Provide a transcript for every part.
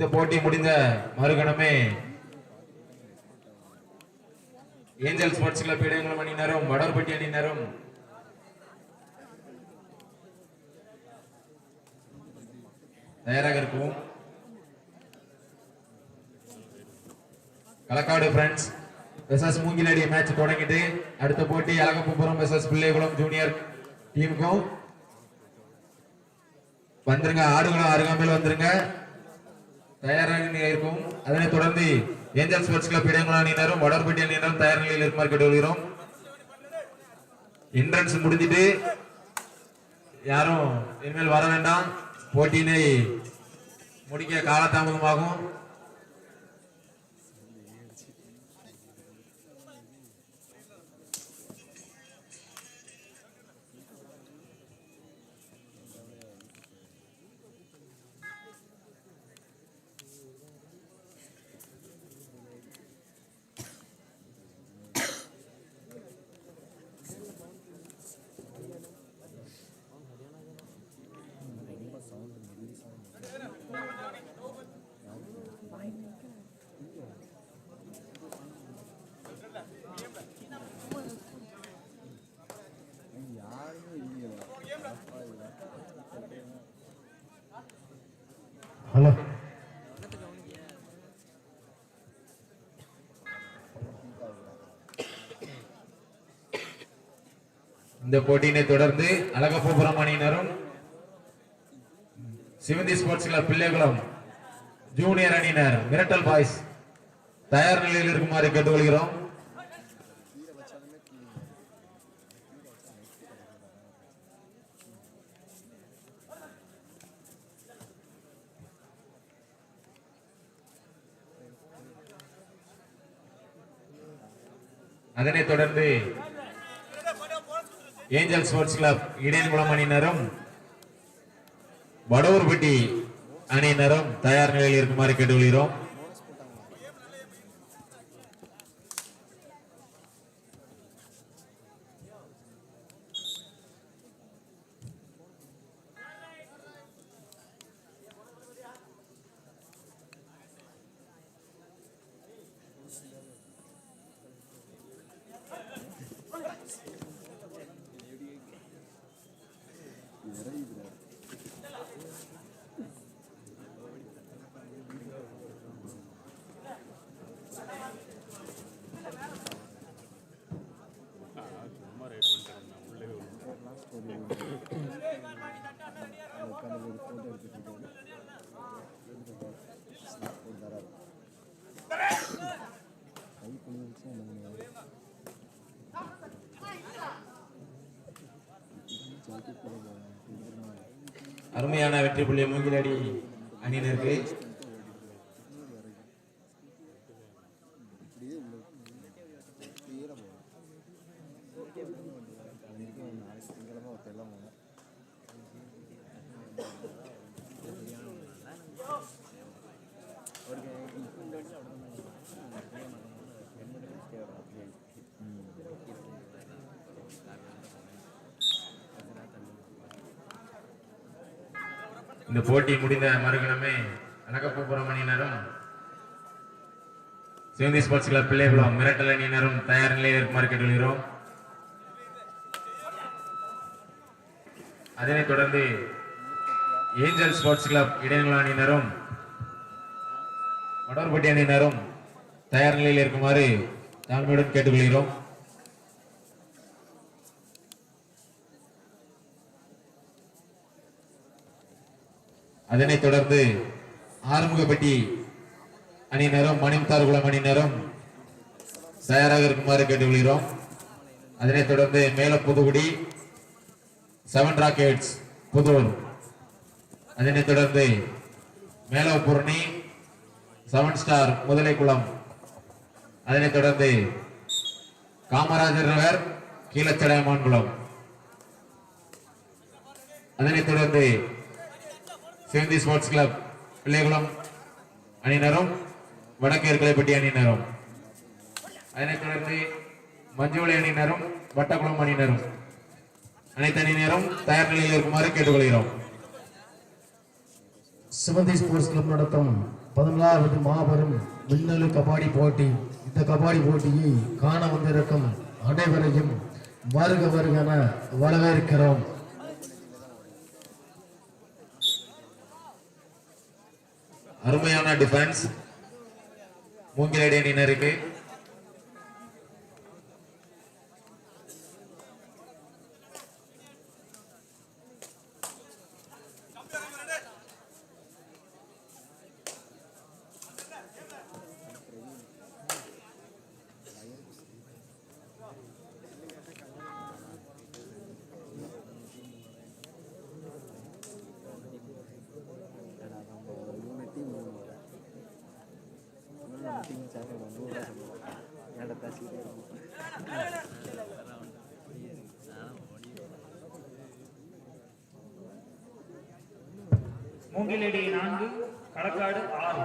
இந்த போட்டி முடிந்த மறுகணமே ஏஞ்சல் ஸ்போர்ட்ஸ் கிளப் இடையங்குளம் அணியினரும் வடர்பட்டி அணியினரும். தயாராக இருக்கும் Kalakkadu friends S S Moongiladi match தொடங்கிட்டு அடுத்த போட்டி அழகப்பபுரம் எஸ்எஸ் பிள்ளைகுளம் ஜூனியர் டீமுக்கும் வந்துருங்க ஆடுகளும் அருகாமையில் வந்துருங்க. தயாராக இருக்கும் அதனைத் தொடர்ந்து ஏஞ்சல் ஸ்போர்ட்ஸ் கிளப் இடையங்குளம் அணியினரும் வடர்பட்டி அணியினரும் தயார் நிலையில் இருக்குமாறு கேட்டுக்கொள்கிறோம் என்ட்ரன்ஸ் முடிஞ்சிட்டு யாரும் இனிமேல் வர வேண்டாம். போட்டியினை முடிக்க காலதாமதமாகும். ஹலோ. இந்த போட்டியினை தொடர்ந்து அழகப்பபுரம் அணியினரும் Sivanthi sports club Pillaikulam junior அணியினர் மிரட்டல் பாய்ஸ் தயார் நிலையில் இருக்குமாறு கேட்டுக்கொள்கிறோம். அதனைத் தொடர்ந்து ஏஞ்சல் ஸ்போர்ட்ஸ் கிளப் இடையன்குளம் அணியினரும் வடவூர்பட்டி அணியினரும் தயார் நிலையில் இருக்குமாறு கேட்டுக்கொள்கிறோம். Yes. அருமையான வெற்றி புள்ளி மூங்கிலடி அணியினருக்கு. இந்த போட்டி முடிந்த மறுகணமே அழகப்பபுரம் அணியினரும் சிவந்தி ஸ்போர்ட்ஸ் கிளப் பிள்ளைகுளம் மிரட்டல் அணியினரும் தயார் நிலையில் இருக்குமாறு கேட்டுக்கொள்கிறோம் அதனைத் தொடர்ந்து ஏஞ்சல் ஸ்போர்ட்ஸ் கிளப் இடைநிலை அணியினரும் வடவர்பட்டி அணியினரும் தயார் நிலையில் இருக்குமாறு தாழ்மையுடன் கேட்டுக்கொள்கிறோம். அதனைத் தொடர்ந்து ஆறுமுகப்பட்டி அணியினரும் மணிமுத்தார்குளம் அணியினரும் தயாராக இருக்குமாறு கேட்டுக்கொள்கிறோம். அதனைத் தொடர்ந்து மேல புதுகுடி செவன் ராக்கெட்ஸ் புதூர். அதனைத் தொடர்ந்து மேலவபூரணி செவன் ஸ்டார் முதலைக்குளம். அதனைத் தொடர்ந்து காமராஜர் நகர் கீழச்சடையமான்குளம் அதனைத் தொடர்ந்து சேந்தி ஸ்போர்ட்ஸ் கிளப் பிள்ளைகுளம் அணியினரும் வடக்கு இருக்கலைப்பட்டி அணியினரும். அதனைத் தொடர்ந்து மஞ்சுவலை அணியினரும் வட்டக்குளம் அணியினரும். அனைத்து அணியினரும் தயார் நிலையில் இருக்குமாறு கேட்டுக்கொள்கிறோம். சிவந்தி ஸ்போர்ட்ஸ் கிளப் நடத்தும் பதினாலாவது மாபெரும் மின்னலு கபாடி போட்டி. இந்த கபாடி போட்டியை காண வந்திருக்கும் அனைவரையும் வருக வருகன வரவேற்கிறோம். அருமையான டிஃபென்ஸ் மூங்கிலடி அணியினருக்கு மூங்கிலடி நான்கு களக்காடு ஆறு.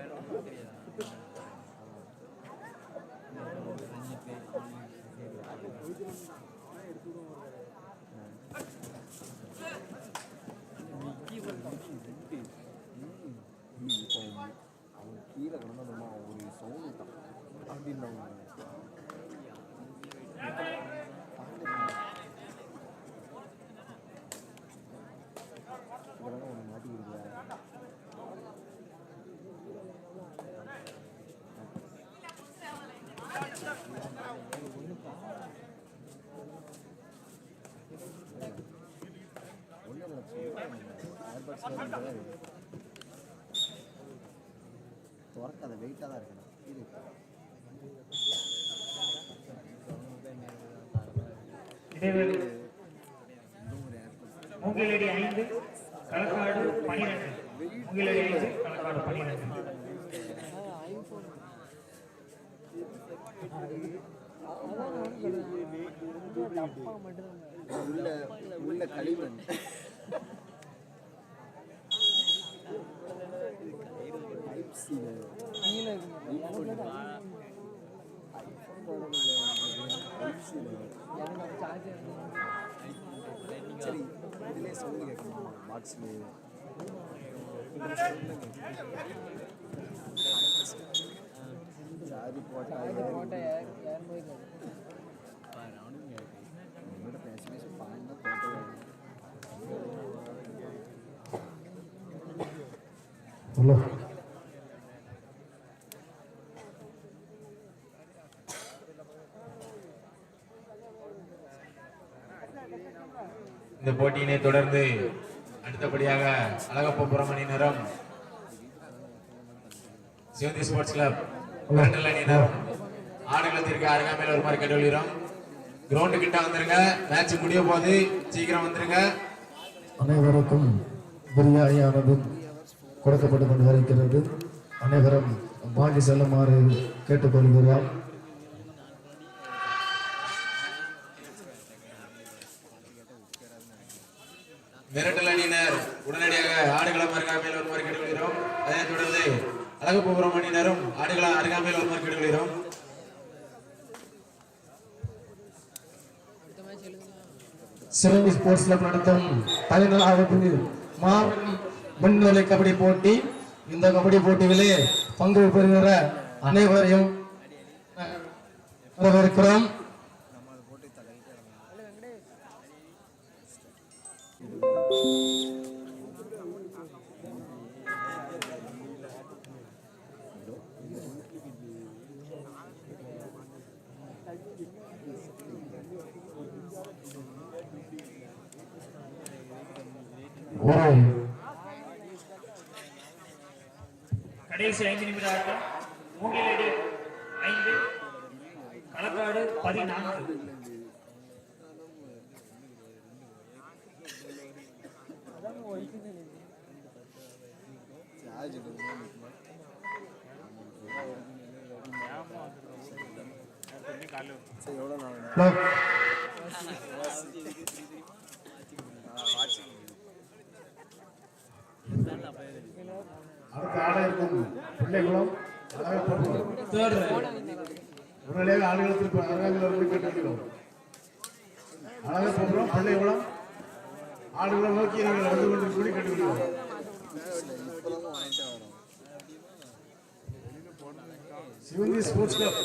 துறக்காத வெயிட்டாக தான் இருக்கணும் இது உங்களுடைய ஐந்து களக்காடு பனிரெண்டு. ஐந்து களக்காடு பனிரெண்டு. உள்ள உள்ள கழிவு சரி இதுலேயே சவுண்டு கேட்கணும் பாக்ஸ்லேயே சார்ஜ் போட்டால் என்னோட பேசி பேசி பாய்ந்தா இந்த போட்டியினை தொடர்ந்து அடுத்தபடியாக அழகப்பபுரம் அணியினரும் சிவந்தி ஸ்போர்ட்ஸ் கிளப் மண்டல் அணியினரும் ஆடுகளத்திற்கு அருகாமையில் வருமாறு கேட்டுக்கொள்கிறோம் கிரவுண்டு கிட்ட வந்துருங்க. மேட்ச் முடிய போது சீக்கிரம் வந்துருங்க. அனைவருக்கும் பிரியாணியானது கொடுக்கப்பட்டு கொண்டு வருகிறது அனைவரும் வாங்கி செல்லுமாறு கேட்டுக்கொள்கிறோம் மிரட்டல் அணியினர் உடனடியாக ஆடுகளம் அருகாமையில் வருமாறு கேட்டுக்கொள்கிறோம் அதனைத் தொடர்ந்து அழகப்புபுரம் அணியினரும் ஆடுகளம் அருகாமையில் வருமாறு கேட்டுக்கொள்கிறோம் சிறந்தி ஸ்போர்ட்ஸ் கிளப் நடத்தும் பதினாலாவது மாவட்ட முன்னிலை கபடி போட்டி. இந்த கபடி போட்டிகளே பங்கு பெறுகிற அனைவரையும் வரவேற்கிறோம். ஒரு கடைசி ஐந்து நிமிட ஆட்டம் மூங்கிலடி ஐந்து. களக்காடு பதினான்கு. எவ்வளோ நாள்? அடுத்த ஆட இருக்கும் பிள்ளைகளும் உடனடியாக ஆடுகளத்திற்கு அருகாமையில் கேட்டுக்கிறோம் அழகா போகிறோம் பிள்ளைகளும் ஆடுகளை நோக்கி நீங்கள் நடந்து கொண்டு சொல்லி கேட்டுக்கிறோம் சிவந்தி ஸ்போர்ட்ஸ் கிளப்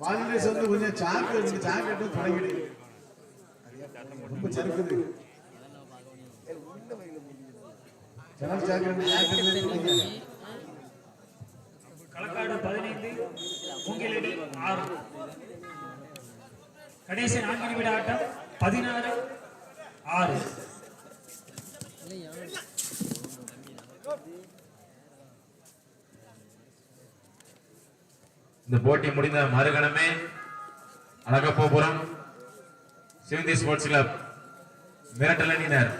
வாலிடேஸ் வந்து கொஞ்சம் சாக்கு சாக்கு எடுத்து தொடங்கிடு ரொம்ப சறுக்குது களக்காடு பதினைந்து மூங்கிலடி ஆறு. கடைசி நான்கு நிமிட ஆட்டம் பதினாறு ஆறு. இந்த போட்டி முடிந்த மறுகணமே அழகப்போபுரம் சிவந்தி ஸ்போர்ட்ஸ் கிளப் மிரட்டல் அணியினர்.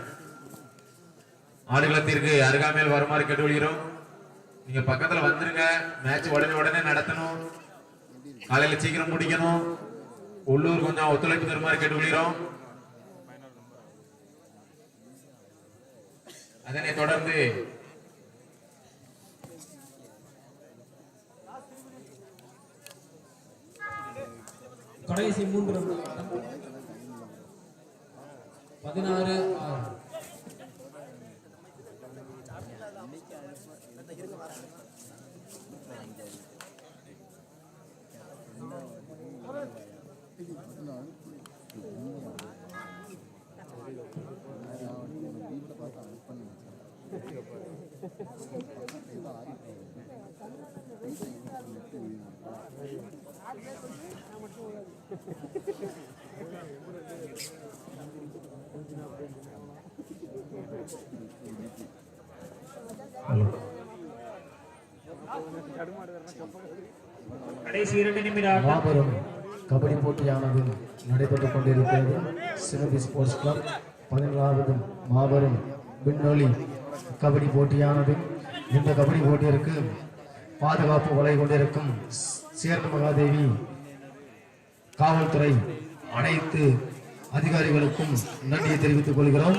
ஆடுகளத்திற்கு அருகாமையில் வருமாறு கேட்டுக்கொள்கிறோம். நீங்க பக்கத்துல வந்துருங்க. மேட்ச் உடனே உடனே நடத்தணும். காலையில சீக்கிரம் முடிக்கணும். உள்ளூர் கொஞ்சம் ஒத்துழைப்பு தருமாறு கேட்டுக்கொள்கிறோம். அதனை தொடர்ந்து கடைசி மூன்று பதினாறு ஆறு. கடைசி இரண்டு நிமிடம் கபடி போட்டியானது நடைபெற்றுக் கொண்டிருக்கிறது. சிவந்தி ஸ்போர்ட்ஸ் கிளப் பதினேழாவது மாபெரும் விண்ணொலி கபடி போட்டியானது. இந்த கபடி போட்டியிற்கு பாதுகாப்பு வலை கொண்டிருக்கும் சேர்ந்த மகாதேவி காவல்துறை அனைத்து அதிகாரிகளுக்கும் நன்றியை தெரிவித்துக் கொள்கிறோம்.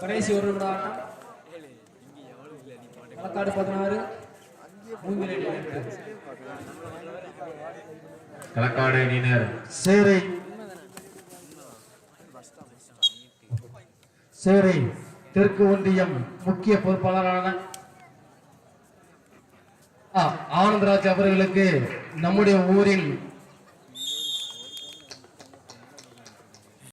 கடைசி ஒரு நிமிட ஆட்டம் களக்காடு பதினாறு. களக்காடு அணியினர் சேரை. சேரை தெற்கு ஒன்றியம் முக்கிய பொறுப்பாளரான ஆ, ஆனந்தராஜ் அவர்களுக்கு நம்முடைய ஊரில்